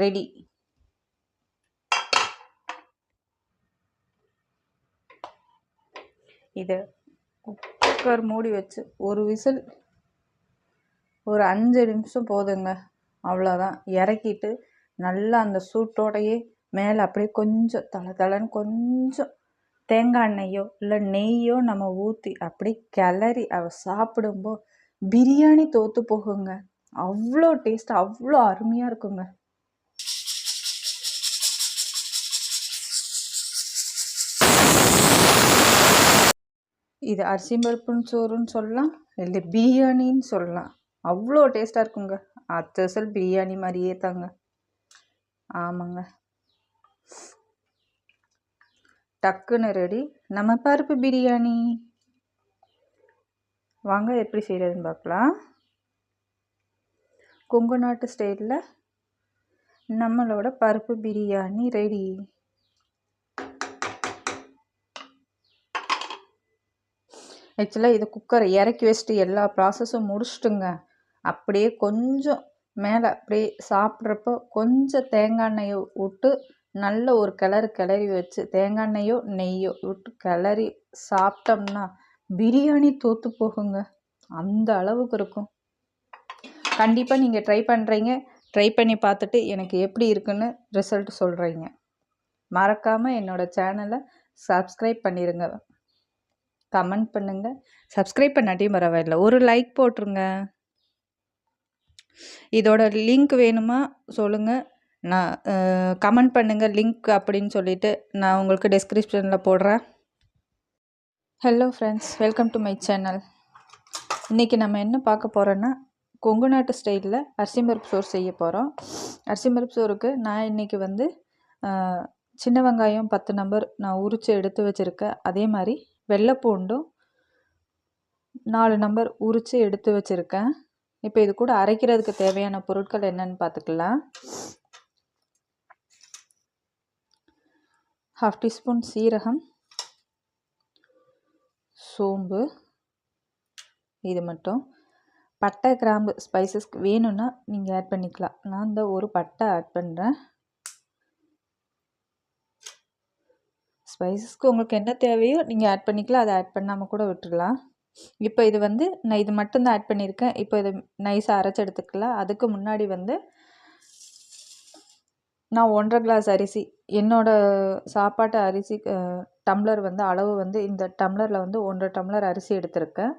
Ready. இதை cooker மூடி வச்சு ஒரு விசில் ஒரு அஞ்சு நிமிஷம் போதுங்க. அவ்வளோதான். இறக்கிட்டு நல்லா அந்த சூட்டோடையே மேலே அப்படியே கொஞ்சம் தலை தலைன்னு கொஞ்சம் தேங்காய் எண்ணெயோ இல்லை நெய்யோ நம்ம ஊற்றி அப்படியே கிளறி அவ சாப்பிடும்போது பிரியாணி தோற்று போகுங்க. அவ்வளோ டேஸ்ட் அவ்வளோ அருமையாக இருக்குங்க. இது அரிசி பருப்புன்னு சோறுன்னு சொல்லலாம் இல்லை பிரியாணின்னு சொல்லலாம். அவ்வளோ டேஸ்ட்டாக இருக்குங்க. அச்சசல் பிரியாணி மாதிரியே தாங்க. ஆமாங்க. டக்குன்னு ரெடி நம்ம பருப்பு பிரியாணி. வாங்க எப்படி செய்கிறதுன்னு பார்க்கலாம் கொங்கு நாட்டு ஸ்டைலில் நம்மளோட பருப்பு பிரியாணி ரெடி ஆக்சுவலாக இது குக்கரை இறக்கி வச்சுட்டு எல்லா ப்ராசஸும் முடிச்சிட்டுங்க. அப்படியே கொஞ்சம் மேலே அப்படியே சாப்பிட்றப்போ கொஞ்சம் தேங்காய் எண்ணெயை விட்டு நல்ல ஒரு கிளறு கிளறி வச்சு தேங்காய் எண்ணெயோ நெய்யோ விட்டு கிளறி சாப்பிட்டோம்னா பிரியாணி தோற்று போகுங்க. அந்த அளவுக்கு இருக்கும். கண்டிப்பாக நீங்கள் ட்ரை பண்ணுறீங்க ட்ரை பண்ணி பார்த்துட்டு எனக்கு எப்படி இருக்குன்னு ரிசல்ட் சொல்கிறீங்க மறக்காமல் என்னோடய சேனலை சப்ஸ்கிரைப் பண்ணிடுங்க கமெண்ட் பண்ணுங்கள் சப்ஸ்கிரைப் பண்ணாட்டியும் பரவாயில்லை. ஒரு லைக் போட்டுருங்க. இதோட லிங்க் வேணுமா? சொல்லுங்கள் நான் கமெண்ட் பண்ணுங்கள் லிங்க் அப்படின்னு சொல்லிவிட்டு நான் உங்களுக்கு டிஸ்கிரிப்ஷனில் போடுறேன். Hello friends welcome to my channel இன்றைக்கி நம்ம என்ன பார்க்க போகிறோன்னா கொங்கு நாட்டு ஸ்டைலில் அரிசி பருப்பு சோறு செய்ய போகிறோம் அரிசி பருப்பு சோறுக்கு நான் இன்றைக்கி வந்து சின்ன வெங்காயம் பத்து நம்பர் நான் உரித்து எடுத்து வச்சுருக்கேன். அதே மாதிரி வெள்ளைப்பூண்டும் நாலு நம்பர் உரித்து எடுத்து வச்சுருக்கேன். இப்போ இது கூட அரைக்கிறதுக்கு தேவையான பொருட்கள் என்னென்னு பார்த்துக்கலாம். ஹாஃப் டீஸ்பூன் சீரகம் சோம்பு இது மட்டும். பட்டை கிராம்பு ஸ்பைசஸ்க்கு வேணும்னா நீங்கள் ஆட் பண்ணிக்கலாம். நான் இந்த ஒரு பட்டை ஆட் பண்ணுறேன் ஸ்பைசஸ்க்கு உங்களுக்கு என்ன தேவையோ நீங்கள் ஆட் பண்ணிக்கலாம். அதை ஆட் பண்ணாமல் கூட விட்டுடலாம் இப்போ இது வந்து நான் இது மட்டும்தான் ஆட் பண்ணியிருக்கேன். இப்போ இது நைஸாக அரைச்சி எடுத்துக்கலாம். அதுக்கு முன்னாடி வந்து நான் ஒன்றரை கிளாஸ் அரிசி என்னோடய சாப்பாட்டு அரிசி டம்ளர் வந்து அளவு வந்து இந்த டம்ளரில் வந்து ஒன்றரை டம்ளர் அரிசி எடுத்திருக்கேன்.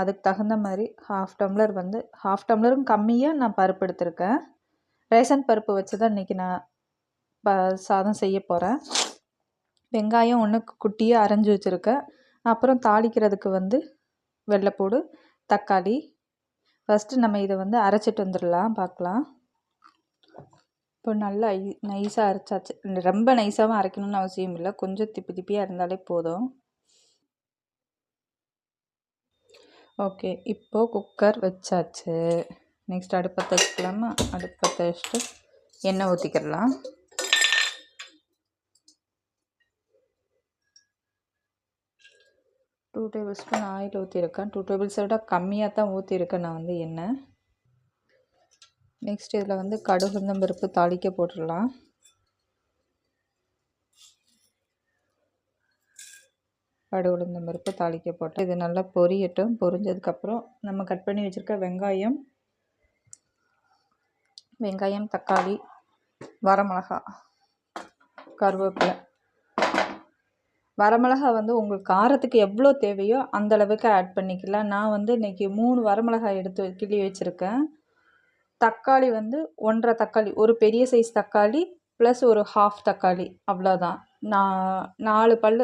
அதுக்கு தகுந்த மாதிரி ஹாஃப் டம்ளர் வந்து ஹாஃப் டம்ளரும் கம்மியாக நான் பருப்பு எடுத்திருக்கேன். ரேஷன் பருப்பு வச்சு தான் இன்றைக்கி நான் ப சாதம் செய்ய போகிறேன் வெங்காயம் ஒன்று குட்டியாக அரைஞ்சி வச்சுருக்கேன் அப்புறம் தாளிக்கிறதுக்கு வந்து வெள்ளைப்பூடு தக்காளி. ஃபஸ்ட்டு நம்ம இதை வந்து அரைச்சிட்டு வந்துடலாம் பார்க்கலாம். இப்போ நல்லா ஐ நைஸாக அரைச்சாச்சு. ரொம்ப நைஸாகவும் அரைக்கணும்னு அவசியம் இல்லை. கொஞ்சம் திப்பி திப்பியாக இருந்தாலே போதும். ஓகே இப்போது குக்கர் வச்சாச்சு. நெக்ஸ்ட் அடுப்பத்தை வச்சுக்கலாமா அடுப்பத்தை வச்சுட்டு எண்ணெய் ஊற்றிக்கிடலாம் டூ டேபிள் ஸ்பூன் ஆயில் ஊற்றிருக்கேன் டூ டேபிள்ஸை விட கம்மியாக தான் ஊற்றிருக்கேன் நான் வந்து எண்ணெய். நெக்ஸ்ட் இதில் வந்து கடுகு பருப்பு தாளிக்க போட்டுடலாம். கடுகு உளுந்தம் பருப்பு தாளிக்க போட்டு இது நல்லா பொரியட்டும். பொரிஞ்சதுக்கப்புறம் நம்ம கட் பண்ணி வச்சுருக்க வெங்காயம் வெங்காயம் தக்காளி வரமிளகா கருவேப்பிலை. வரமிளகா வந்து உங்களுக்கு காரத்துக்கு எவ்வளோ தேவையோ அந்தளவுக்கு ஆட் பண்ணிக்கலாம். நான் வந்து இன்றைக்கி மூணு வரமிளகாய் எடுத்து கிள்ளி வச்சுருக்கேன். தக்காளி வந்து ஒன்றரை தக்காளி ஒரு பெரிய சைஸ் தக்காளி ப்ளஸ் ஒரு ஹாஃப் தக்காளி அவ்வளோதான் நான் நாலு பல்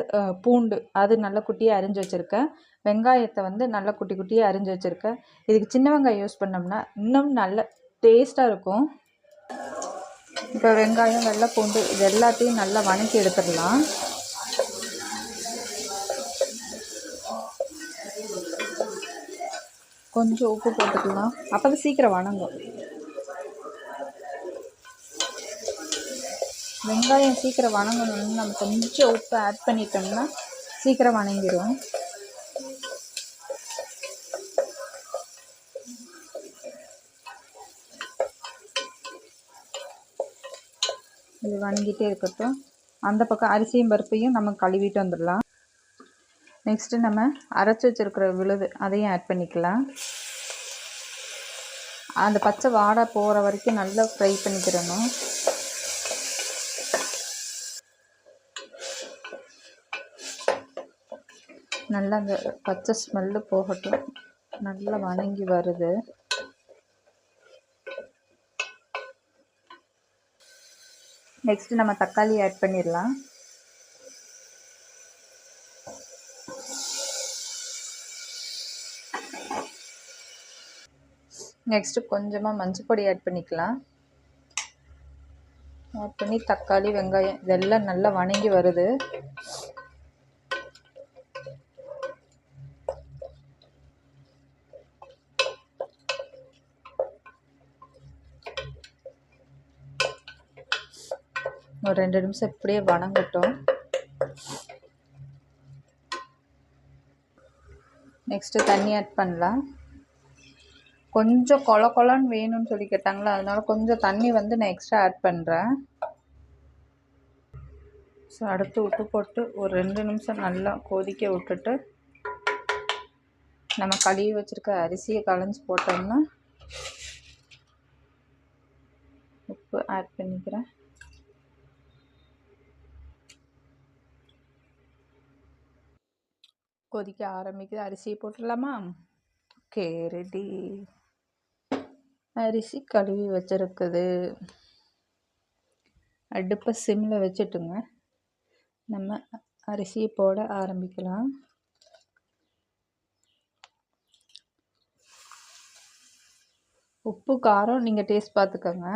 பூண்டு அது நல்ல குட்டியாக அரிஞ்சு வச்சுருக்கேன். வெங்காயத்தை வந்து நல்ல குட்டி குட்டியாக அரிஞ்சு வச்சுருக்கேன். இதுக்கு சின்ன வெங்காயம் யூஸ் பண்ணோம்னா இன்னும் நல்ல டேஸ்ட்டாக இருக்கும். இப்போ வெங்காயம் வெள்ளை பூண்டு இது எல்லாத்தையும் நல்லா வணக்கி எடுத்துடலாம். கொஞ்சம் உப்பு போட்டுக்கலாம். அப்போ தான் சீக்கிரம் வணங்கும். வெங்காயம் சீக்கிரம் வணங்கணும்னு நம்ம கொஞ்சம் உப்பு ஆட் பண்ணிட்டோம்னா சீக்கிரம் வணங்கிடும் இது வணங்கிட்டே இருக்கட்டும். அந்த பக்கம் அரிசியும் பருப்பையும் நம்ம கழுவிட்டு வந்துடலாம். நெக்ஸ்ட்டு நம்ம அரைச்சி வச்சுருக்கிற விழுது அதையும் ஆட் பண்ணிக்கலாம். அந்த பச்சை வாடை போகிற வரைக்கும் நல்லா ஃப்ரை பண்ணிக்கிறணும். நல்லா அந்த பச்சை ஸ்மெல்லு போகட்டும். நல்லா வணங்கி வருது. நெக்ஸ்ட்டு நம்ம தக்காளி ஆட் பண்ணிடலாம். நெக்ஸ்ட்டு கொஞ்சமாக மஞ்சள் பொடி ஆட் பண்ணிக்கலாம். ஆட் பண்ணி தக்காளி வெங்காயம் இதெல்லாம் நல்லா வணங்கி வருது. ஒரு ரெண்டு நிமிஷம் இப்படியே வணங்கட்டும். நெக்ஸ்ட்டு தண்ணி ஆட் பண்ணலாம். கொஞ்சம் கொல கொலன்னு வேணும்னு சொல்லி கேட்டாங்களா? அதனால கொஞ்சம் தண்ணி வந்து நான் எக்ஸ்ட்ரா ஆட் பண்ணுறேன் ஸோ அடுத்து உப்பு போட்டு ஒரு ரெண்டு நிமிஷம் நல்லா கொதிக்க விட்டுட்டு நம்ம கழுவி வச்சுருக்க அரிசியை களைஞ்சி போட்டோம்னா உப்பு ஆட் பண்ணிக்கிறேன். கொதிக்க ஆரம்பிக்குது. அரிசியை போட்டுடலாமா? ஓகே ரெடி அரிசி கழுவி வச்சுருக்குது. அடுப்பை சிம்மில் வச்சுட்டுங்க. நம்ம அரிசியை போட ஆரம்பிக்கலாம். உப்பு காரம் நீங்கள் டேஸ்ட் பார்த்துக்கோங்க.